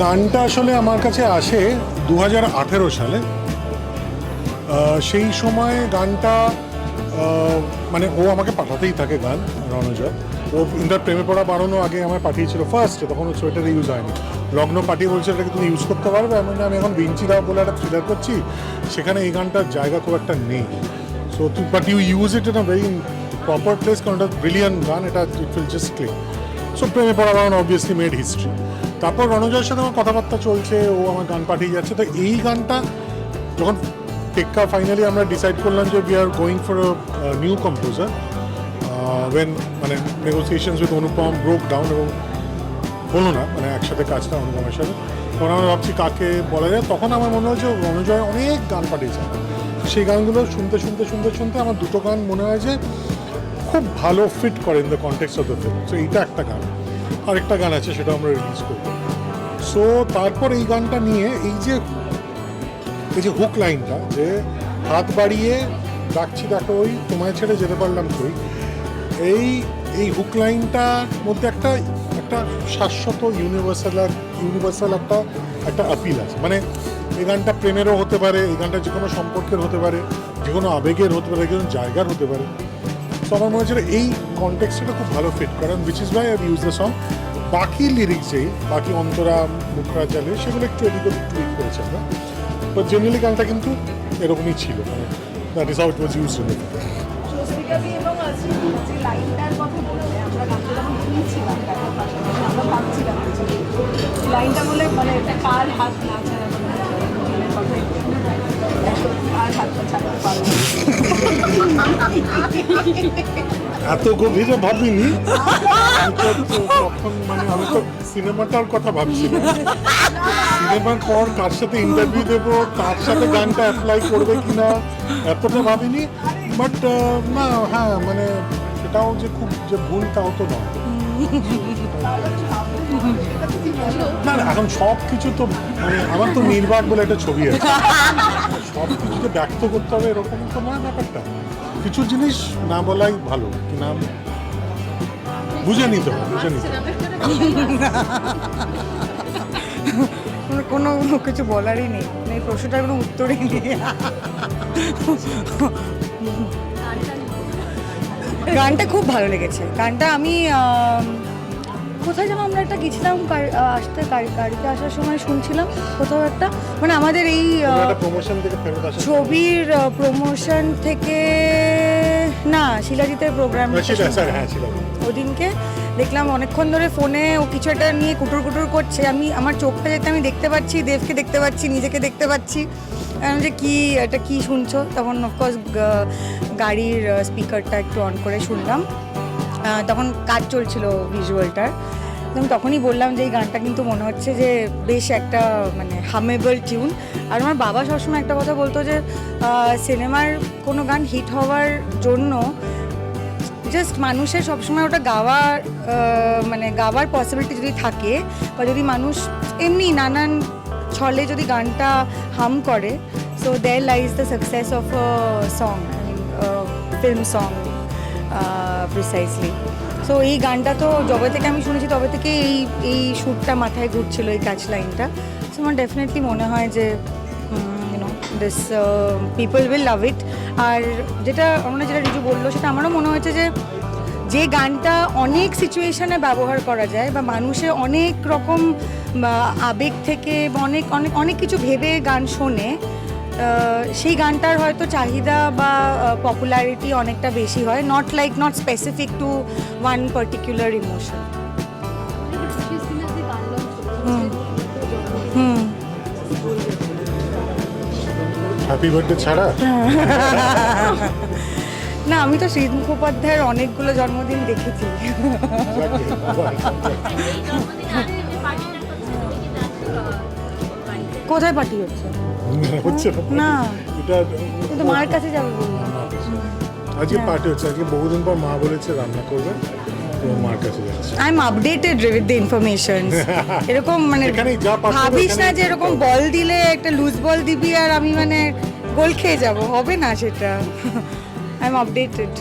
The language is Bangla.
গানটা আসলে আমার কাছে আসে দু হাজার আঠেরো সালে। সেই সময় গানটা মানে ও আমাকে পাঠাতেই থাকে গান, রণজয়। ও ইন্টার প্রেমে পড়া বাড়ানো আগে আমায় পাঠিয়েছিল ফার্স্ট তখন ও সোয়েটার ইউজ হয়নি। লগ্ন পাঠিয়ে বলছে এটাকে তুমি ইউজ করতে পারবে? আমি আমি এখন বিঞ্চি দাও বলে একটা থ্রিলার করছি। সেখানে এই গানটার জায়গা খুব একটা নেই। সো তুই but you use it in very proper place কারণ ব্রিলিয়ান গান, এটা it will just click so প্রেমে পড়া বাড়ানো অবভিয়াসলি মেড হিস্ট্রি তারপর রণজয়ের সাথে আমার কথাবার্তা চলছে, ও আমার গান পাঠিয়ে যাচ্ছে। তো এই গানটা যখন টেক্কা ফাইনালি আমরা ডিসাইড করলাম যে we are going for new composer when মানে negotiations with Anupam broke down এবং হলো না মানে একসাথে কাজটা অনুপমের সাথে, তখন আমরা ভাবছি কাকে বলা যায়। তখন আমার মনে হয়েছে রণজয় অনেক গান পাঠিয়েছে। সেই গানগুলো শুনতে শুনতে শুনতে শুনতে আমার দুটো গান মনে হয় যে খুব ভালো ফিট করে in the context of the film so এইটা একটা গান। আরেকটা গান আছে, সেটা আমরা রিলিজ করব। সো তারপর এই গানটা নিয়ে এই যে এই যে হুক লাইনটা যে হাত বাড়িয়ে ডাকছি, দেখো ওই তোমায় ছেড়ে যেতে পারলাম তুই এই এই হুক লাইনটার মধ্যে একটা একটা শাশ্বত ইউনিভার্সাল ইউনিভার্সাল একটা একটা আপিল আছে। মানে এই গানটা প্রেমেরও হতে পারে, এই গানটা যে কোনো সম্পর্কের হতে পারে, যে কোনো আবেগের হতে পারে, যে কোনো জায়গার হতে পারে। তো আমার মনে হচ্ছিল এই কনটেক্সটা খুব ভালো ফিট করেন উইচ ইজ বাই আর ইউজ দ্য সং বাকি লিরিক্স যেই বাকি অন্তরা, মুখরা চালে সেগুলো একটু এদিক ওদিক টুইট করেছে আমরা। বাট জেনারেলি গানটা কিন্তু এরকমই ছিল মানে that is how it was use in যে যে লাইনটা বলে মানে কার এত গভীরে ভাবিনি? তখন মানে আমি তো সিনেমাটার কথা ভাবছিলাম। সিনেমার পর কার সাথে ইন্টারভিউ দেবো তার সাথে গানটা অ্যাপ্লাই করবে কিনা, এতটা ভাবিনি। বাট না হ্যাঁ মানে সেটাও যে খুব যে ভুল, তাও তো নয়। না না, এখন সব কিছু তো মানে আমার তো নির্বাক বলে একটা ছবি আছে। সব কিছুকে ব্যক্ত করতে হবে, এরকম তো নয় ব্যাপারটা। কিছু জিনিস না বলাই ভালো নাম? বুঝে নিতে হবে বুঝে নিতে কোনো কিছু বলারই নেই এই প্রশ্নটার কোনো উত্তরই নেই। গানটা খুব ভালো লেগেছে। গানটা আম, কোথায় যেন আমরা একটা গেছিলাম আসতে গাড়ি গাড়িতে আসার সময় শুনছিলাম কোথাও একটা। মানে আমাদের এই ছবির প্রমোশন থেকে না শিলাজিতের প্রোগ্রাম হ্যাঁ ওদিনকে দেখলাম অনেকক্ষণ ধরে ফোনে ও কিছু একটা নিয়ে কুটুর কুটুর করছে। আমি আমার চোখটা যেতে আমি দেখতে পাচ্ছি দেবকে দেখতে পাচ্ছি নিজেকে দেখতে পাচ্ছি। যে কি এটা কি শুনছো? তখন অফকোর্স গাড়ির স্পিকারটা একটু অন করে শুনলাম। তখন কাজ চলছিল ভিজুয়ালটার আমি তখনই বললাম যে এই গানটা কিন্তু মনে হচ্ছে যে বেশ একটা মানে হামেবল টিউন আর আমার বাবা সবসময় একটা কথা বলতো যে সিনেমার কোনো গান হিট হওয়ার জন্য জাস্ট মানুষের সবসময় ওটা গাওয়ার মানে গাওয়ার পসিবিলিটি যদি থাকে বা যদি মানুষ এমনি নানান ছলে যদি গানটা হাম করে so there lies the success of song film song precisely so এই গানটা তো যবে থেকে আমি শুনেছি, তবে থেকে এই এই সুরটা মাথায় ঘুরছিল, এই ক্যাচ লাইনটা সো আমার ডেফিনেটলি মনে হয় যে this people will love it আর যেটা আমরা যেটা রিজু বলল, সেটা আমারও মনে হয়েছে যে যে গানটা অনেক সিচুয়েশানে ব্যবহার করা যায় বা মানুষে অনেক রকম আবেগ থেকে অনেক অনেক অনেক কিছু ভেবে গান শোনে সেই গানটার হয়তো চাহিদা বা পপুলারিটি অনেকটা বেশি হয় not like not specific to one particular emotion hmm happy birthday ছাড়া? না আমি তো শ্রীদ মুখোপাধ্যায়ের অনেকগুলো জন্মদিন দেখেছি। কোথায় পার্টি হচ্ছে? হচ্ছে না। এটা কিন্তু মার কাছে যাবে বললাম আজকে পার্টি হচ্ছে। আজকে বহুদিন পর মা বলেছে রান্না করবে। I am updated with the information এরকম মানে ভাবিস না যে এরকম বল দিলে একটা লুজ বল দিবি আর আমি মানে গোল খেয়ে যাব। হবে না সেটা। I am updated